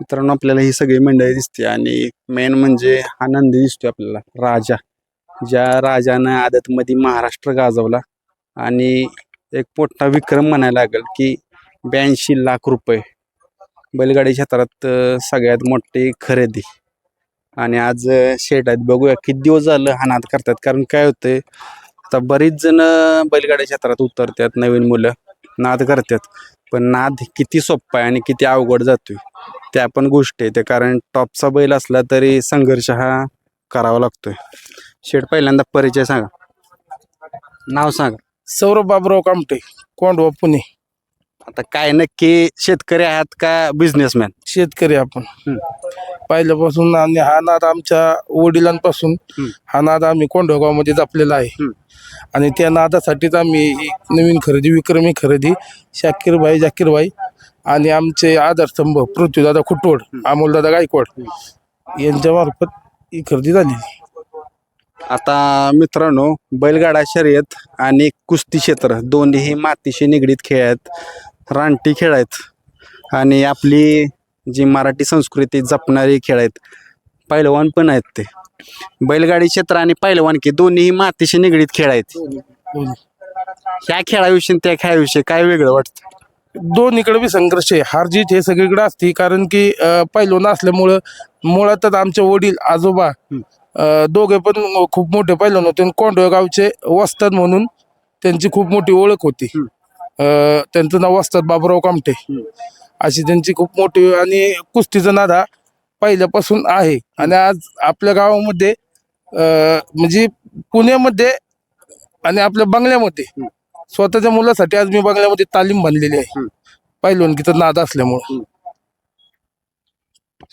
मित्रांनो आपल्याला ही सगळी मंडळी दिसते आणि मेन म्हणजे हा नंदी दिसतोय आपल्याला राजा. ज्या राजानं आदतमध्ये महाराष्ट्र गाजवला आणि एक मोठा विक्रम म्हणायला लागेल की ब्याऐंशी लाख रुपये. बैलगाडी क्षेत्रात सगळ्यात मोठी खरेदी. आणि आज शेटात शेट आहेत बघूया किती दिवस झालं हा नाद करतात. कारण काय होतंय आता बरीच जण बैलगाडी क्षेत्रात उतरतात नवीन मुलं. नाद करतात. पण नाद किती सोप्पा आहे आणि किती अवघड जातोय. त्या पण गोष्टी आहेत. कारण टॉपचा बैल असला तरी संघर्ष हा करावा लागतोय. शेट पहिल्यांदा परिचय सांगा. नाव सांगा. सौरभ बाबराव कामटे कोंडवा पुणे. आता काय नक्की शेतकरी आहात का बिझनेसमॅन शेतकरी आपण. पहिल्यापासून आणि हा नाद आमच्या वडिलांपासून. हा नाद आम्ही कोंडगावमध्ये जपलेला आहे. आणि त्या नादासाठीच आम्ही ही नवीन खरेदी विक्रमी खरेदी शाकीरबाई जाकीरबाई आणि आमचे आधारस्तंभ पृथ्वीदादा खुटवड अमोलदादा गायकवाड यांच्या मार्फत ही खरेदी झाली आता मित्रांनो बैलगाडा शर्यत आणि कुस्ती क्षेत्र दोन्ही मातीशी निगडीत खेळ आहेत. रानटी खेळ आहेत. आणि आपली जी मराठी संस्कृती जपणारी खेळ आहेत पैलवान पण आहेत ते. बैलगाडी क्षेत्र आणि पैलवानकी दोन्ही मातीशी निगडीत खेळ आहेत. ह्या खेळाविषयी आणि त्या खेळाविषयी काय वेगळं वाटतं? दोन्हीकडे बी संघर्ष आहे. हार जीत हे सगळीकडे असते कारण की पहिलोना असल्यामुळं मुळातच आमचे वडील आजोबा अं, दोघे पण खूप मोठे पहिलोन होते आणि कोंडवे गावचे वस्ताद म्हणून त्यांची खूप मोठी ओळख होती. अं, त्यांचं नाव वस्ताद बाबुराव कामटे. अशी त्यांची खूप मोठी आणि कुस्तीचा नादा पहिल्यापासून आहे. आणि आज आपल्या गावामध्ये अं, म्हणजे पुण्यामध्ये आणि आपल्या बंगल्यामध्ये स्वतःच्या मुलासाठी आज मी बंगल्यामध्ये तालीम बांधलेली आहे. हम्म. पहिलवानकीचा नाद असल्यामुळं.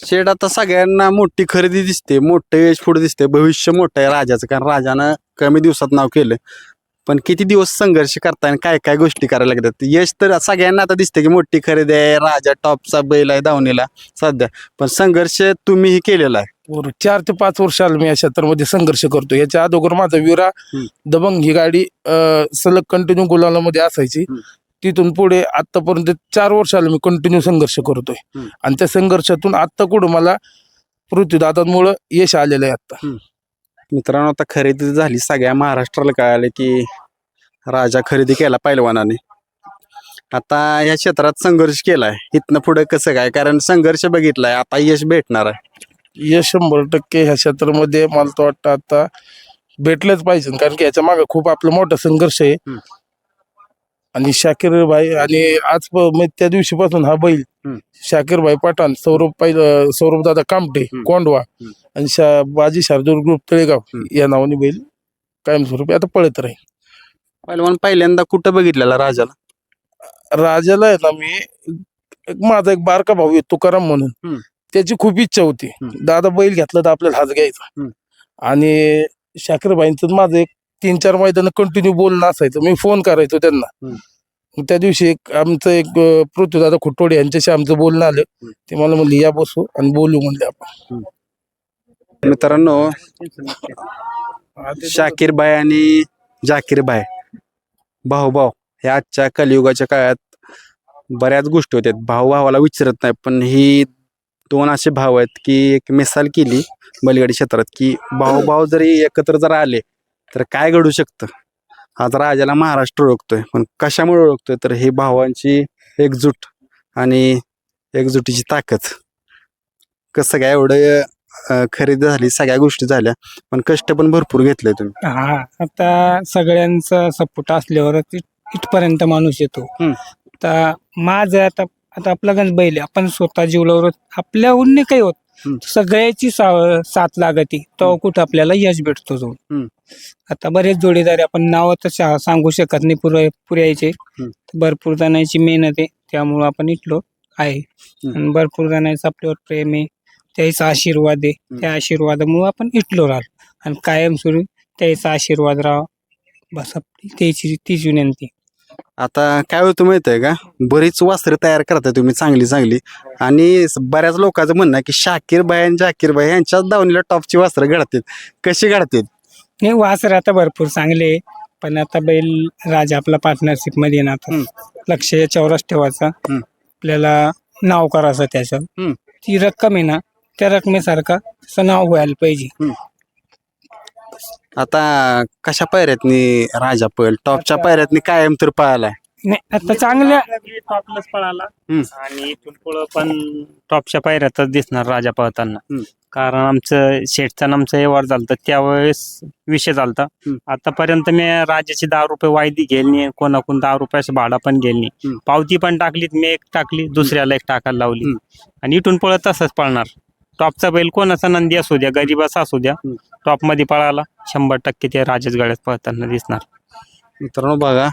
शेड आता सगळ्यांना मोठी खरेदी दिसते मोठं यश पुढे दिसते भविष्य मोठं आहे राजाचं. कारण राजानं कमी दिवसात नाव केलं. पण किती दिवस संघर्ष करताय आणि काय काय गोष्टी करायला लागतात यश तर सगळ्यांना आता दिसते की मोठी खरेदी आहे राजा टॉपचा बैल आहे धावणीला सध्या पण संघर्ष तुम्हीही केलेला आहे. चार ते पाच वर्ष आलं मी या क्षेत्रामध्ये संघर्ष करतो याच्या अगोदर माझा विरा हम्म. दबंग ही गाडी अं, सलग कंटिन्यू गुलालामध्ये असायची हम्म. तिथून पुढे आतापर्यंत चार वर्ष आलं मी कंटिन्यू संघर्ष करतोय हम्म. आणि त्या संघर्षातून आत्ता कुठं मला पृथ्वीदादांमुळं यश आलेलं आहे आता मित्रांनो आता खरेदी झाली. सगळ्या महाराष्ट्राला कळालं की राजा खरेदी केला पैलवानाने. आता या क्षेत्रात संघर्ष केलाय. इथनं पुढे कसं काय? कारण संघर्ष बघितलाय. आता यश भेटणार आहे. यश शंभर टक्के ह्या क्षेत्रामध्ये मला तर वाटतं आता भेटलंच पाहिजे. कारण की याच्या मागे खूप आपलं मोठा संघर्ष आहे. हम्म. आणि शाकीर भाई आणि आज प- म्हणजे त्या दिवशीपासून हा बैल हम्म. शाकीर भाई पठाण सौरभ पाय सौरभ दादा कामटे. कोंडवा. आणि शा बाजी शार्दूल ग्रुप तळेगाव. या नावाने बैल कायमस्वरूपी आता पळत राहील पैलवान पहिल्यांदा कुठं बघितलेला राजाला राजाला आहे ना मी एक माझा एक बारका भाऊ आहे तुकाराम म्हणून हम्म. त्याची खूप इच्छा होती हम्म. दादा बैल घेतला तर आपल्याला हात घ्यायचा हम्म. आणि शाकीरबाईंचं माझं एक तीन चार मैदान कंटिन्यू बोलणं असायचं मी फोन करायचो त्यांना हम्म. त्या दिवशी एक आमचं एक पृथ्वीदादा खुटोडे यांच्याशी आमचं बोलणं आलं. ते मला म्हणले या बसू आणि बोलू म्हणले आपण. मित्रांनो शाकीर बाय आणि जाकीर बाय भाऊ भाऊ हे आजच्या कलियुगाच्या काळात बऱ्याच गोष्टी होत्या भाऊ भावाला विचारत नाही पण ही दोन असे भाव आहेत की एक मिसाल केली बैलगाडी क्षेत्रात की भाऊ भाऊ जरी एकत्र जर आले तर काय घडू शकतं? आज राजाला महाराष्ट्र ओळखतोय पण कशामुळे ओळखतोय तर हे भावांची एकजूट आणि एकजुटीची ताकद कसं काय एवढं खरेदी झाली सगळ्या गोष्टी झाल्या पण कष्ट पण भरपूर घेतले तुम्ही हा आता सगळ्यांचा सपोर्ट असल्यावर इथपर्यंत माणूस येतो. तर माझं आता आता आपला गंज बैल. आपण स्वतः जीवलावर आपल्याहून नाही काही होत. सगळ्याची साथ लागती तेव्हा कुठं आपल्याला यश भेटतो तो हम्म. आता बरेच जोडीदार आहे. आपण नाव तर शा- सांगू शकत नाही. पुरे पुऱ्याचे. हम्म. भरपूर जणांची मेहनत आहे. त्यामुळं आपण इथलो आहे. हम्म. आणि भरपूर जणांचं आपल्यावर प्रेम आहे. त्याचा आशीर्वाद आहे. त्या आशीर्वादामुळे आपण इटलो राहिलो. आणि कायमस्वरूपी त्याचा आशीर्वाद राहा बस आपली त्याची तीच विनंती. आता काय होतं माहीत आहे का? बरीच वस्त्र तयार करताय तुम्ही चांगली चांगली. आणि स- बऱ्याच लोकांचं म्हणणं आहे की शाकीर बाई आणि जाकीर बाई यांच्याच दावणीला टॉपची वस्त्र घडतात कशी घडतात नाही वासर आता भरपूर चांगले. पण आता बैल राजा आपला पार्टनरशिपमध्ये येणार आता. लक्ष याच्यावरच ठेवायचं हम्म. आपल्याला नाव करायचं त्याचं हम्म. ती रक्कम आहे ना त्या रकमेसारखा तसं नाव व्हायला पाहिजे आता कशा पायऱ्यातनी राजा पळ टॉपच्या पायऱ्यातनी कायम तर पळालाय नाही आता चांगल्या टॉपलाच पळाला. आणि इथून पुढं पण टॉपच्या पायऱ्यातच दिसणार राजा पळताना. कारण आमचं शेठचा आमचं व्यवहार झालता त्यावेळेस विषय झालता. आतापर्यंत मी राजाची दहा रुपये वायदी घेलनी कोणाकडून दहा रुपयाचं भाडा पण गेलनी हम्म. पावती पण टाकली मी एक टाकली दुसऱ्याला एक टाकायला लावली. आणि इथून पळत तसंच पळणार टॉपचा बैल कोणाचा नंदी असू द्या गरीबाचा असू द्या. टॉपमध्ये पळाला शंभर टक्के ते राजाच गाड्यात पळताना दिसणार मित्रांनो बघा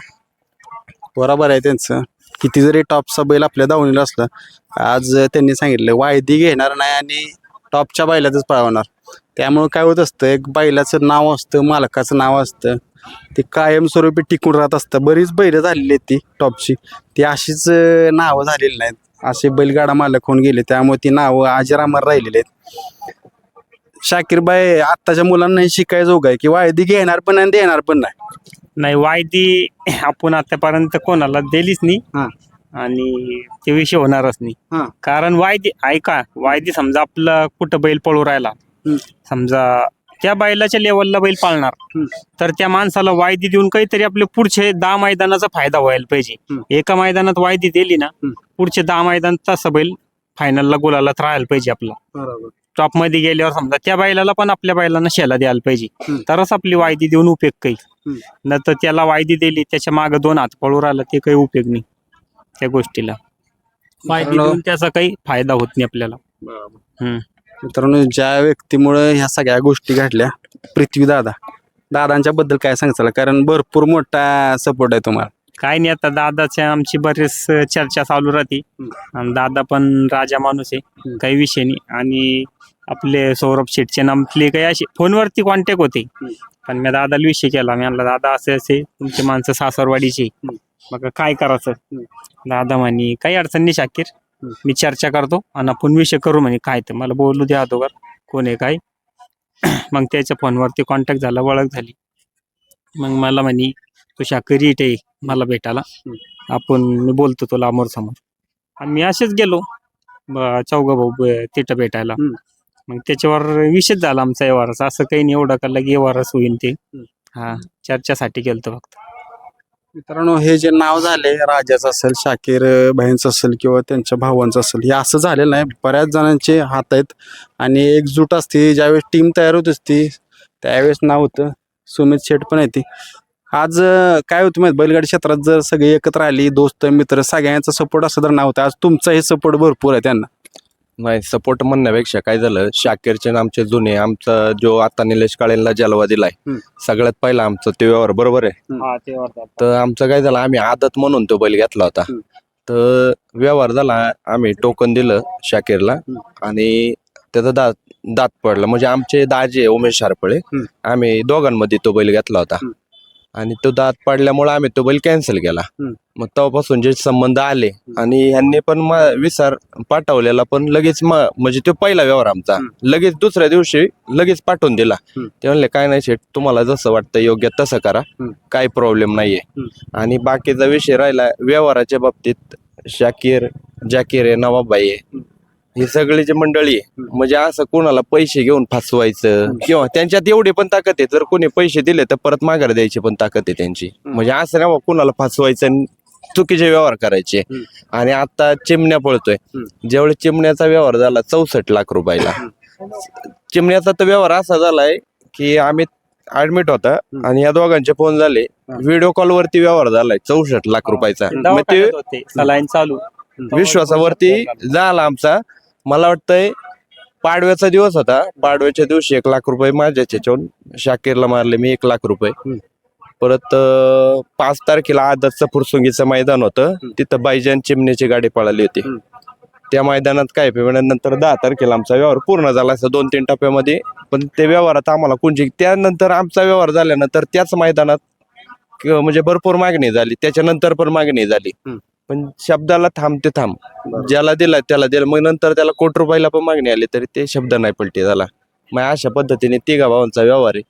बरोबर आहे त्यांचं. किती जरी टॉपचा बैल आपल्या दावणीला असला आज त्यांनी सांगितलं वायदी घेणार नाही आणि टॉपच्या बैलातच पळवणार. त्यामुळे काय होत असतं एक बैलाचं नाव असतं मालकाचं नाव असतं ते कायमस्वरूपी टिकून राहत असतं. बरीच बैल झालेली आहेत ती टॉपची ती अशीच नावं झालेली नाहीत. असे बैलगाडा मालक होऊन गेले त्यामुळे ती नावं अजरामर राहिलेली आहेत. शाकीरबाई आत्ताच्या मुलांना शिकायचं शिकायचं आहे की वायदी घेणार पण नाही आणि देणार पण नाही. नाही वायदी आपण आतापर्यंत कोणाला दिलीच नाही हा. आणि ते विषय होणारच हा. नाही कारण वायदी ऐका वायदी समजा आपलं कुठं बैल पळू राहिला हम्म. समजा त्या बैलाच्या लेवलला बैल पाळणार हम्म. तर त्या माणसाला वायदी देऊन काहीतरी आपले पुढचे दहा मैदानाचा फायदा व्हायला पाहिजे हम्म. एका मैदानात वायदी दिली ना हम्म. पुढचे दहा मैदान तसं बैल फायनलला गोलालाच राहायला पाहिजे आपला बरोबर टॉपमध्ये गेल्यावर समजा त्या बैलाला पण आपल्या बैलांना शेला द्यायला पाहिजे. तरच आपली वायदी देऊन उपयोग काही. न तर त्याला वायदी दिली त्याच्यामागे दोन हात पळू राहिला ते काही उपयोग नाही. त्या गोष्टीला. वायदी देऊन त्याचा काही फायदा होत नाही आपल्याला. हम्म. मित्रांनो ज्या व्यक्तीमुळे ह्या सगळ्या गोष्टी घडल्या पृथ्वी दादा. दादांच्या बद्दल काय सांगचाल कारण भरपूर मोठा सपोर्ट आहे तुम्हाला. काय नाही आता दादाच्या आमची बरेच चर्चा चालू राहते. आणि दादा पण राजा माणूस आहे. काही विषय नाही. आणि आपले सौरभ शेटचे नामतले काही असे फोनवरती कॉन्टॅक्ट होते. पण मी दादाला विषय केला. मी म्हणला दादा असे असे तुमची माणसं सासरवाडीची. मग काय करायचं. दादा म्हणे काही अडचण नाही शाकीर. मी चर्चा करतो आणि आपण विषय करू म्हणे. काय ते? मला बोलू द्या अगोदर. कोण आहे काय? मग त्याच्या फोनवरती कॉन्टॅक्ट झाला. ओळख झाली. मग मला म्हणे तू शाकरी इथे ये मला भेटायला. आपण मी बोलतो तुला अमोर समोर आणि मी असेच गेलो. चौघ भाऊ तिथं भेटायला. मग त्याच्यावर विषयच झाला आमचा व्यवहाराचा असं काही नाही एवढं का लगे व्यवहारच होईन ते. हा चर्चेसाठी गेलतो फक्त. मित्रांनो हे जे नाव झाले राजाचं असेल शाकीर बहिणचं असेल किंवा त्यांच्या भावांचं असेल हे असं झालेलं नाही. बऱ्याच जणांचे हात आहेत आणि एकजूट असते. ज्यावेळेस टीम तयार होत असती त्यावेळेस नाव होतं सुमित शेठ पण येते आज काय होतं माहिती? बैलगाडी क्षेत्रात जर सगळे एकत्र आली दोस्त मित्र सगळ्यांचा सपोर्ट असं तर नाव होतं. आज तुमचाही सपोर्ट भरपूर आहे त्यांना. नाही सपोर्ट म्हणण्यापेक्षा काय झालं शाकीरचे आणि आमचे जुने आमचा जो आता निलेश काळेंना जलवा दिलाय हम्म. सगळ्यात पहिला आमचं ते व्यवहार बरोबर आहे हा ते तर आमचं काय झालं आम्ही आदत म्हणून तो बैल घेतला होता हम्म. तर व्यवहार झाला आम्ही टोकन दिलं शाकीरला हम्म. आणि त्याचा दात दात पडला म्हणजे आमचे दाजे उमेश हारपळे हम्म. आम्ही दोघांमध्ये तो बैल घेतला होता हम्म. आणि तो दात पडल्यामुळे आम्ही तो बैल कॅन्सल केला. मग तेव्हापासून जे संबंध आले आणि ह्यांनी पण म- विसार पाठवलेला पण लगेच म- म्हणजे तो पहिला व्यवहार आमचा. लगेच दुसऱ्या दिवशी लगेच पाठवून दिला हम्म. ते म्हणले काय नाही शेठ तुम्हाला जसं वाटतं योग्य तसं करा हम्म. काही प्रॉब्लेम नाहीये. आणि बाकीचा विषय राहिला व्यवहाराच्या बाबतीत शाकीर जाकीर आहे नवाबाई आहे ही सगळी जी मंडळी आहे म्हणजे असं कोणाला पैसे घेऊन फसवायचं किंवा त्यांच्यात एवढी पण ताकद आहे जर कोणी पैसे दिले तर परत माघार द्यायची पण ताकद आहे त्यांची. म्हणजे असं नाही बा कोणाला फसवायचं आणि चुकीचे व्यवहार करायचे. हम्म. आणि आता चिमण्या पळतोय. ज्यावेळी चिमण्याचा व्यवहार झाला चौसष्ट लाख रुपयाला. चिमण्याचा तर व्यवहार असा झालाय की आम्ही ऍडमिट होता. आणि या दोघांचे फोन झाले. व्हिडिओ कॉल वरती व्यवहार झालाय चौसष्ट लाख रुपयाचा. मग ते होते सलाईन चालू. विश्वासावरती झाला आमचा. मला वाटतंय पाडव्याचा दिवस होता. पाडव्याच्या दिवशी एक लाख रुपये माझ्या त्याच्यावरून शाकीरला मारले मी एक लाख रुपये. परत पाच तारखेला आदतचं फुरसुंगीचं मैदान होतं. तिथं बायजान चिमण्याची गाडी पळाली होती. त्या मैदानात काय पेमेंट नंतर दहा तारखेला आमचा व्यवहार पूर्ण झाला असं दोन तीन टप्प्यामध्ये. पण ते व्यवहारात आम्हाला कोणची त्यानंतर आमचा व्यवहार झाल्यानंतर त्याच मैदानात म्हणजे भरपूर मागणी झाली. त्याच्यानंतर पण मागणी झाली. पण शब्दाला थांब ते थांब. ज्याला दिला त्याला दिला. मग नंतर त्याला कोटी रुपयाला पण मागणी आली तरी ते शब्द नाही पलटी झाला. मग अशा पद्धतीने तिघा भावांचा व्यवहार आहे.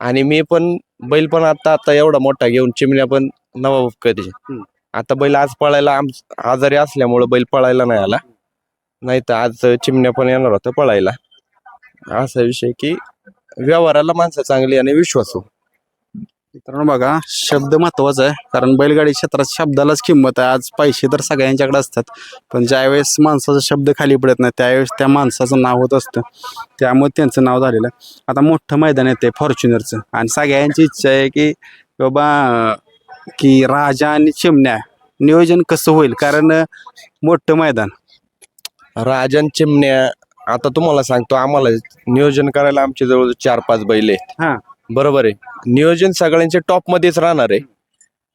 आणि मी पण बैल पण आता आता एवढा मोठा घेऊन चिमण्या पण नवाब कधी. आता बैल आज पळायला आम आजारी असल्यामुळे बैल पळायला नाही आला. नाही तर आज चिमण्या पण येणार होतं पळायला. असा विषय की व्यवहाराला माणसं चांगली आणि विश्वासू. मित्रांनो बघा शब्द महत्त्वाचा आहे कारण बैलगाडी क्षेत्रात शब्दालाच किंमत आहे. आज पैसे तर सगळ्यांच्याकडे असतात पण ज्यावेळेस माणसाचा शब्द खाली पडत नाही त्यावेळेस त्या माणसाचं नाव होत असतं. त्यामुळे त्यांचं नाव झालेलं आहे. आता मोठं मैदान येते फॉर्च्युनरचं. आणि सगळ्यांची इच्छा आहे की बाबा की राजा आणि चिमण्या नियोजन कसं होईल? कारण मोठं मैदान. राजन चिमण्या आता तुम्हाला सांगतो आम्हाला नियोजन करायला आमच्या जवळ चार पाच बैल हा. आहेत बरोबर आहे? नियोजन सगळ्यांचे टॉप मध्येच राहणार आहे.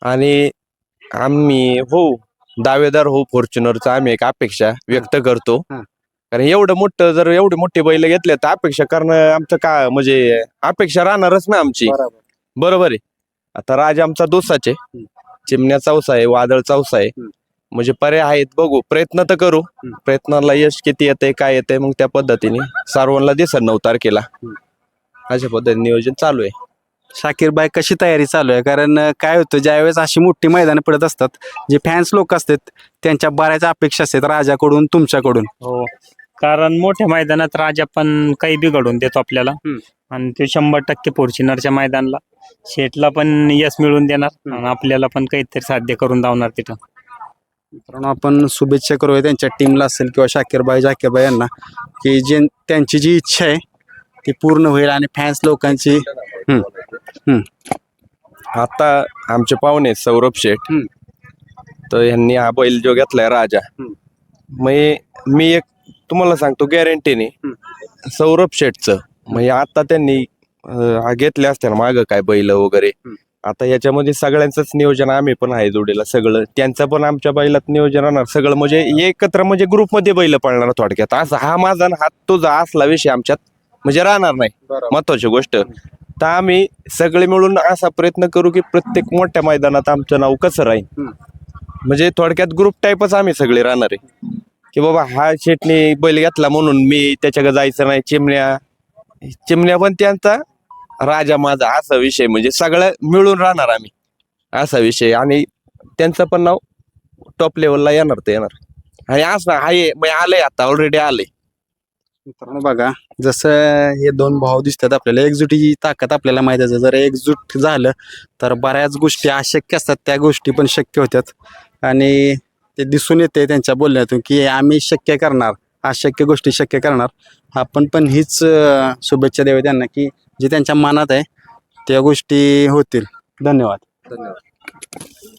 आणि आम्ही हो दावेदार हो फॉर्च्युनरचा आम्ही एक अपेक्षा व्यक्त करतो. कारण एवढं मोठं जर एवढे मोठे बैल घेतले तर अपेक्षा करणं आमचं का म्हणजे अपेक्षा राहणारच ना आमची. बरोबर. आहे. आता राज आमचा दोसाच. चिमण्या चौसा आहे वादळ चौसा आहे. म्हणजे पर्याय आहेत बघू. प्रयत्न तर करू. प्रयत्नाला यश किती येते काय येते मग त्या पद्धतीने. सर्वांना दिसन नऊ तारखेला. अशा पद्धतीने नियोजन चालू आहे. शाकीर बाय कशी तयारी चालू आहे? कारण अं, काय होतं ज्यावेळेस अशी मोठी मैदानं पडत असतात जे फॅन्स लोक असतात त्यांच्या बऱ्याच अपेक्षा असतात राजाकडून तुमच्याकडून. हो. कारण मोठ्या मैदानात राजा पण काही बिघडून देतो आपल्याला. हम्म. आणि ते शंभर टक्के फॉर्च्युनरच्या मैदानला. शेटला पण यश मिळवून देणार. आणि आपल्याला पण काहीतरी साध्य करून धावणार तिथं. मित्रांनो आपण शुभेच्छा करूया त्यांच्या टीमला असेल किंवा शाकीरबाई जाकीरबाई यांना की जे त्यांची जी इच्छा आहे ती पूर्ण होईल आणि फॅन्स लोकांची आता आमचे पाहुणे सौरभ शेठ. हम्म. तर यांनी हा बैल जो घेतलाय राजा हम्म. मग मी एक तुम्हाला सांगतो गॅरंटीने सौरभ शेठचं म्हणजे आता त्यांनी अं, हा घेतले असते ना मागं काय बैल वगैरे. हम्म. आता याच्यामध्ये सगळ्यांचंच नियोजन आम्ही पण आहे जोडीला सगळं त्यांचं पण आमच्या बैलात नियोजन राहणार सगळं म्हणजे एकत्र म्हणजे ग्रुपमध्ये बैल पळणार थोडक्यात. असा हा माझा आणि हा तुझा असला विषय आमच्यात म्हणजे राहणार नाही. महत्वाची गोष्ट. तर आम्ही सगळे मिळून असा प्रयत्न करू की प्रत्येक मोठ्या मैदानात आमचं नाव कसं राहील. म्हणजे थोडक्यात ग्रुप टाईपच आम्ही सगळे राहणार आहे. की बाबा हा शेटने बैल घेतला म्हणून मी त्याच्याकडे जायचं नाही चिमण्या चिमण्या पण त्यांचा राजा माझा असा विषय म्हणजे सगळं मिळून राहणार आम्ही. असा विषय. आणि त्यांचं पण नाव टॉप लेवलला येणार ते येणार. आणि असं आहे आलंय आता ऑलरेडी आलंय. मित्रांनो बघा जसं हे दोन भाव दिसतात आपल्याला एकजुटीची ताकद आपल्याला माहिती आहे. जर एकजूट झालं तर बऱ्याच गोष्टी अशक्य असतात. त्या गोष्टी पण शक्य होत्यात. आणि ते दिसून येते त्यांच्या बोलण्यातून की आम्ही शक्य करणार अशक्य गोष्टी शक्य करणार. आपण पण हीच शुभेच्छा द्यावी त्यांना की जे त्यांच्या मनात आहे त्या गोष्टी होतील. धन्यवाद. धन्यवाद.